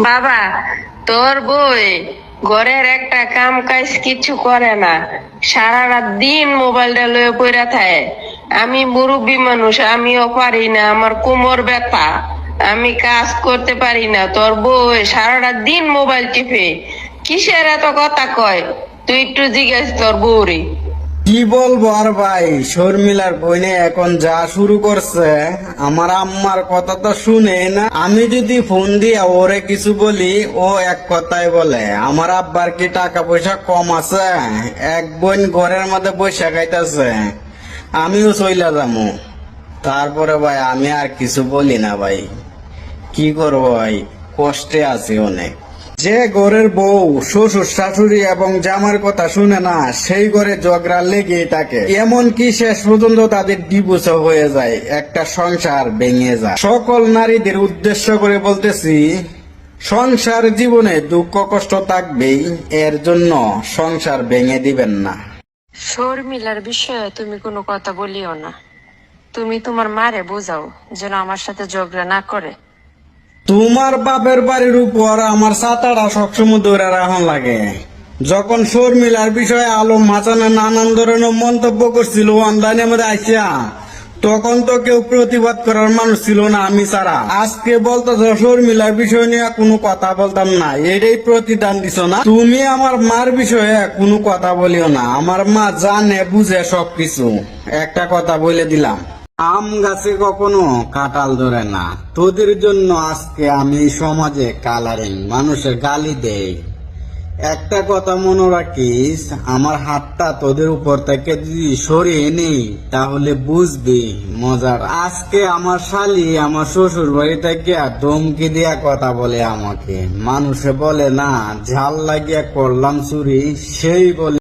বাবা, তোর বই, ঘরের একটা কাম কাজ কিছু করে না। সারা রাত দিন মোবাইলটা লয়ে পড়া থাকে। আমি মুরব্বী মানুষ, আমিও পারি না, আমার কোমর ব্যথা। আমি কাজ করতে পারি না, তোর বই সারা রাত দিন মোবাইল টিপে। কিসের এত কথা কয়? তুই একটু জিজ্ঞেস তোর বউরে। কি বলব আর ভাই? শর্মিলার বইনে এখন যা শুরু করছে, আমার আম্মার কথা তো শুনে না। আমি যদি ফোন দিয়ে ওরে কিছু বলি, ও এক কথাই বলে, আমার আব্বার কি টাকা পয়সা কম আছে? এক বোন ঘরের মধ্যে বসে খাইতেছে। আমিও চইলা যাব তারপরে ভাই, আমি আর কিছু বলি না ভাই। কি করব ভাই? কষ্টে আছি অনেক। যে ঘরের বউ, শ্বশুর, শাশুড়ি এবং জামার কথা শুনে না, সেই ঘরে ঝগড়া লেগে থাকে। এমন কি শেষ পর্যন্ত তাদের ডিভোর্স হয়ে যায়, একটা সংসার ভেঙে যায়। সকল নারীদের উদ্দেশ্য করে বলতেছি, সংসার জীবনে দুঃখ কষ্ট থাকবেই, এর জন্য সংসার ভেঙে দিবেন না। শর্মিলার বিষয়ে তুমি কোনো কথা বলিও না। তুমি তোমার মারে বোঝাও, যেন আমার সাথে ঝগড়া না করে। তোমার বাপের বাড়ির উপর আমার সাতাটা সবসময় ধরে রাখন লাগে। যখন শর্মিলার বিষয়ে আলম হাসানে নানান ধরনের মন্তব্য করছিল অনলাইনের মধ্যে আইসা তখন তো কেউ প্রতিবাদ করার মানুষ ছিল না আমি ছাড়া। আজকে বলতো শর্মিলার বিষয় নিয়ে কোনো কথা বলতাম না, এটাই প্রতিদান দিছ না? তুমি আমার মার বিষয়ে কোনো কথা বলিও না, আমার মা জানে, বুঝে সবকিছু। একটা কথা বলে দিলাম। আম গাছে কখনো কাঁঠাল ধরে না। তোদের জন্য আজকে আমি সমাজে কালারিং মানুষের গালি দেই। একটা কথা মনে রাখিস, আমার হাতটা তোদের উপর থেকে যদি সরিয়ে নেই, তাহলে বুঝবি মজার। আজকে আমার শালি, আমার শ্বশুর বাড়ি থেকে ধমকি দেয়া কথা বলে আমাকে। মানুষে বলে, না, ঝাল লাগিয়া করলাম চুরি, সেই বলে